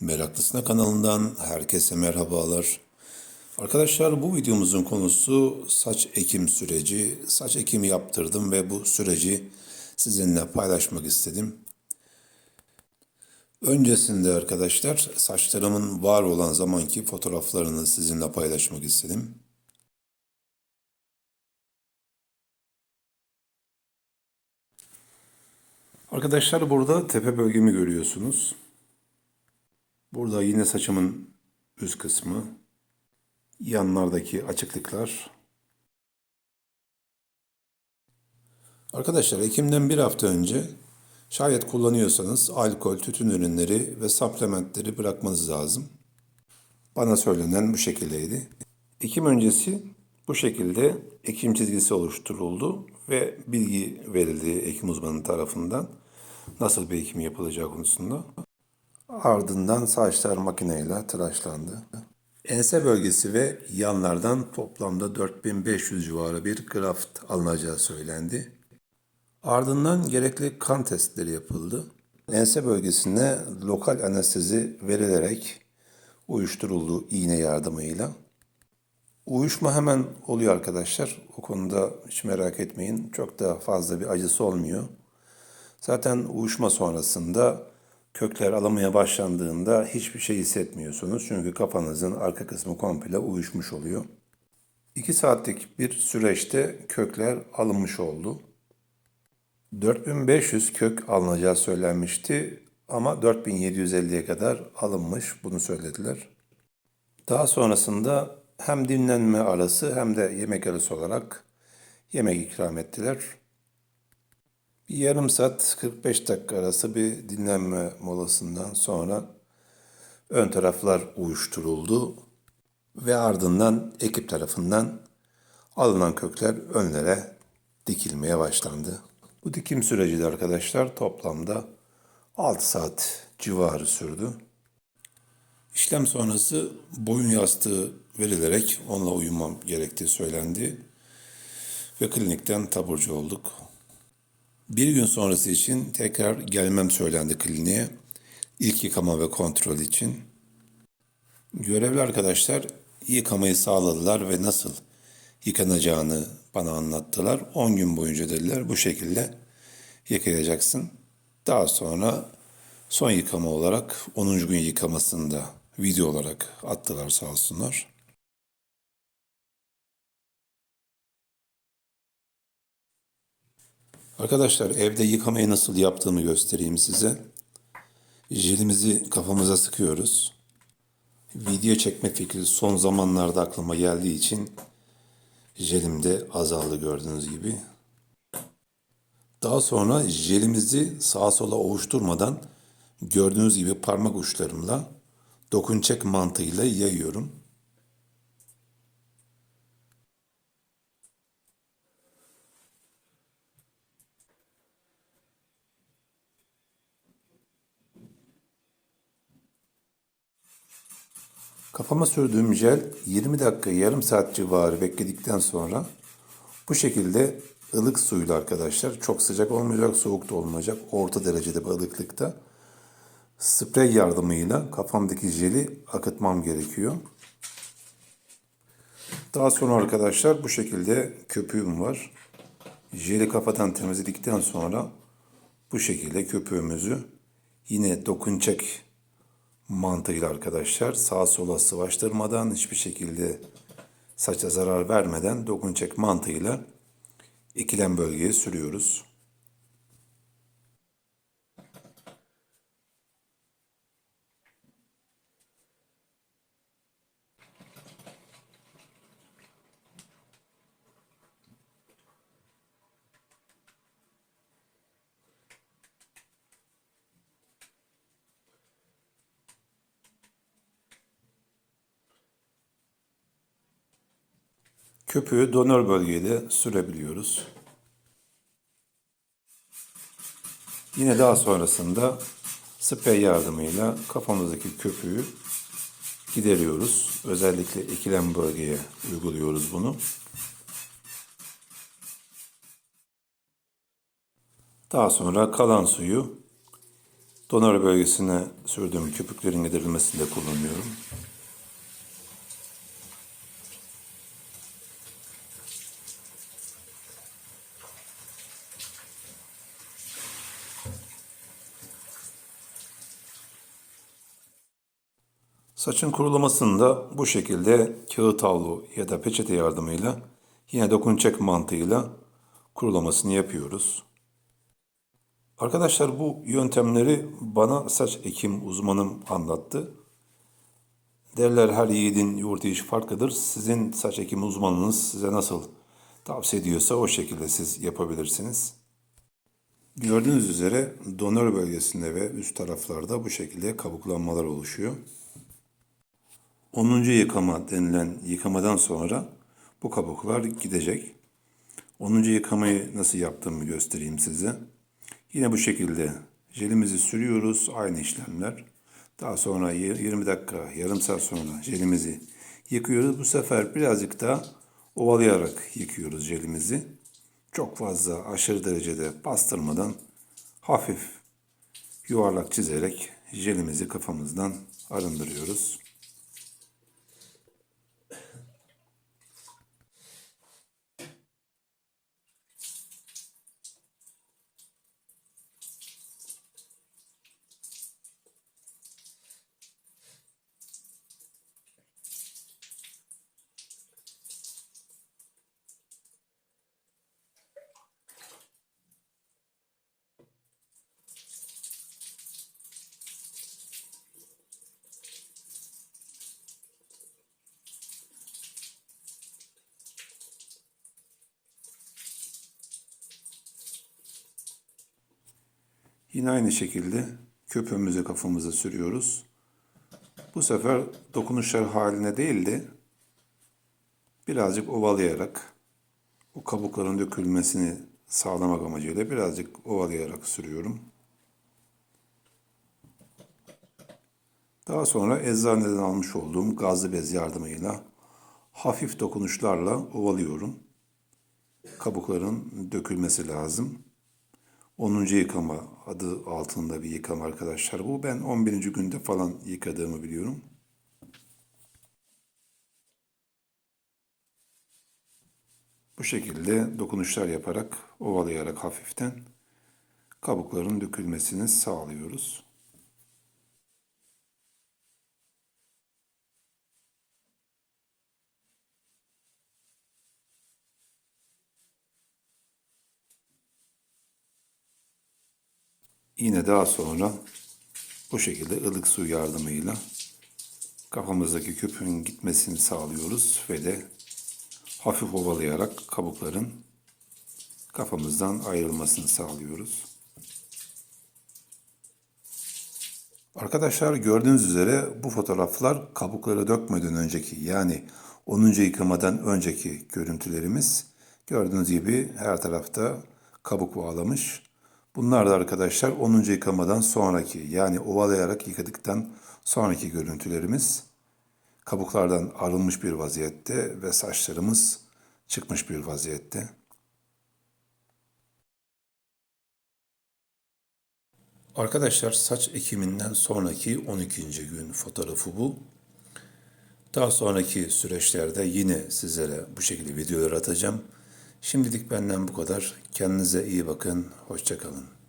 Meraklısına kanalından herkese merhabalar. Arkadaşlar bu videomuzun konusu saç ekim süreci. Saç ekimi yaptırdım ve bu süreci sizinle paylaşmak istedim. Öncesinde arkadaşlar saçlarımın var olan zamanki fotoğraflarını sizinle paylaşmak istedim. Arkadaşlar burada tepe bölgemi görüyorsunuz. Burada yine saçımın üst kısmı, yanlardaki açıklıklar. Arkadaşlar Ekim'den bir hafta önce şayet kullanıyorsanız alkol, tütün ürünleri ve supplementleri bırakmanız lazım. Bana söylenen bu şekildeydi. Ekim öncesi bu şekilde ekim çizgisi oluşturuldu ve bilgi verildi ekim uzmanı tarafından nasıl bir ekim yapılacağı konusunda. Ardından saçlar makineyle tıraşlandı. Ense bölgesi ve yanlardan toplamda 4500 civarı bir graft alınacağı söylendi. Ardından gerekli kan testleri yapıldı. Ense bölgesine lokal anestezi verilerek uyuşturuldu iğne yardımıyla. Uyuşma hemen oluyor arkadaşlar. O konuda hiç merak etmeyin. Çok da fazla bir acısı olmuyor. Zaten uyuşma sonrasında kökler alamaya başlandığında hiçbir şey hissetmiyorsunuz. Çünkü kafanızın arka kısmı komple uyuşmuş oluyor. 2 saatlik bir süreçte kökler alınmış oldu. 4500 kök alınacağı söylenmişti ama 4750'ye kadar alınmış bunu söylediler. Daha sonrasında hem dinlenme arası hem de yemek arası olarak yemek ikram ettiler. Bir yarım saat 45 dakika arası bir dinlenme molasından sonra ön taraflar uyuşturuldu ve ardından ekip tarafından alınan kökler önlere dikilmeye başlandı. Bu dikim süreci de arkadaşlar toplamda 6 saat civarı sürdü. İşlem sonrası boyun yastığı verilerek onunla uyumam gerektiği söylendi ve klinikten taburcu olduk. Bir gün sonrası için tekrar gelmem söylendi kliniğe. İlk yıkama ve kontrol için. Görevli arkadaşlar yıkamayı sağladılar ve nasıl yıkanacağını bana anlattılar. 10 gün boyunca dediler bu şekilde yıkayacaksın. Daha sonra son yıkama olarak 10. gün yıkamasını da video olarak attılar sağ olsunlar. Arkadaşlar evde yıkamayı nasıl yaptığımı göstereyim size. Jelimizi kafamıza sıkıyoruz. Video çekme fikri son zamanlarda aklıma geldiği için jelim de azaldı gördüğünüz gibi. Daha sonra jelimizi sağa sola ovuşturmadan gördüğünüz gibi parmak uçlarımla dokunçek mantığıyla yayıyorum. Kafama sürdüğüm jel 20 dakika yarım saat civarı bekledikten sonra bu şekilde ılık suyla arkadaşlar çok sıcak olmayacak soğuk da olmayacak orta derecede bir ılıklıkta sprey yardımıyla kafamdaki jeli akıtmam gerekiyor. Daha sonra arkadaşlar bu şekilde köpüğüm var. Jeli kafadan temizledikten sonra bu şekilde köpüğümüzü yine dokunacak mantığıyla arkadaşlar sağa sola sıvaştırmadan hiçbir şekilde saça zarar vermeden dokunacak mantığıyla ikilem bölgeye sürüyoruz. Köpüğü donör bölgeye de sürebiliyoruz. Yine daha sonrasında sprey yardımıyla kafamızdaki köpüğü gideriyoruz. Özellikle ikilem bölgeye uyguluyoruz bunu. Daha sonra kalan suyu Donör bölgesine sürdüğüm köpüklerin giderilmesinde kullanıyorum. Saçın kurulamasında bu şekilde kağıt havlu ya da peçete yardımıyla yine dokunacak mantığıyla kurulamasını yapıyoruz. Arkadaşlar bu yöntemleri bana saç ekim uzmanım anlattı. Derler her yiğidin yoğurt işi farklıdır. Sizin saç ekim uzmanınız size nasıl tavsiye ediyorsa o şekilde siz yapabilirsiniz. Gördüğünüz üzere donör bölgesinde ve üst taraflarda bu şekilde kabuklanmalar oluşuyor. 10. yıkama denilen yıkamadan sonra bu kabuklar gidecek. 10. yıkamayı nasıl yaptığımı göstereyim size. Yine bu şekilde jelimizi sürüyoruz. Aynı işlemler. Daha sonra 20 dakika, yarım saat sonra jelimizi yıkıyoruz. Bu sefer birazcık daha ovalayarak yıkıyoruz jelimizi. Çok fazla aşırı derecede bastırmadan hafif yuvarlak çizerek jelimizi kafamızdan arındırıyoruz. Yine aynı şekilde köpüğümüzü kafamıza sürüyoruz. Bu sefer dokunuşlar haline değil de birazcık ovalayarak o kabukların dökülmesini sağlamak amacıyla birazcık ovalayarak sürüyorum. Daha sonra eczaneden almış olduğum gazlı bez yardımıyla hafif dokunuşlarla ovalıyorum. Kabukların dökülmesi lazım. 10. yıkama adı altında bir yıkama arkadaşlar. Bu ben 11. günde falan yıkadığımı biliyorum. Bu şekilde dokunuşlar yaparak, ovalayarak hafiften kabukların dökülmesini sağlıyoruz. Yine daha sonra bu şekilde ılık su yardımıyla kafamızdaki köpüğün gitmesini sağlıyoruz ve de hafif ovalayarak kabukların kafamızdan ayrılmasını sağlıyoruz. Arkadaşlar gördüğünüz üzere bu fotoğraflar kabukları dökmeden önceki yani 10. yıkamadan önceki görüntülerimiz. Gördüğünüz gibi her tarafta kabuk bağlamış. Bunlar da arkadaşlar 10. yıkamadan sonraki yani ovalayarak yıkadıktan sonraki görüntülerimiz. Kabuklardan arınmış bir vaziyette ve saçlarımız çıkmış bir vaziyette. Arkadaşlar saç ekiminden sonraki 12. gün fotoğrafı bu. Daha sonraki süreçlerde yine sizlere bu şekilde videolar atacağım. Şimdilik benden bu kadar. Kendinize iyi bakın. Hoşçakalın.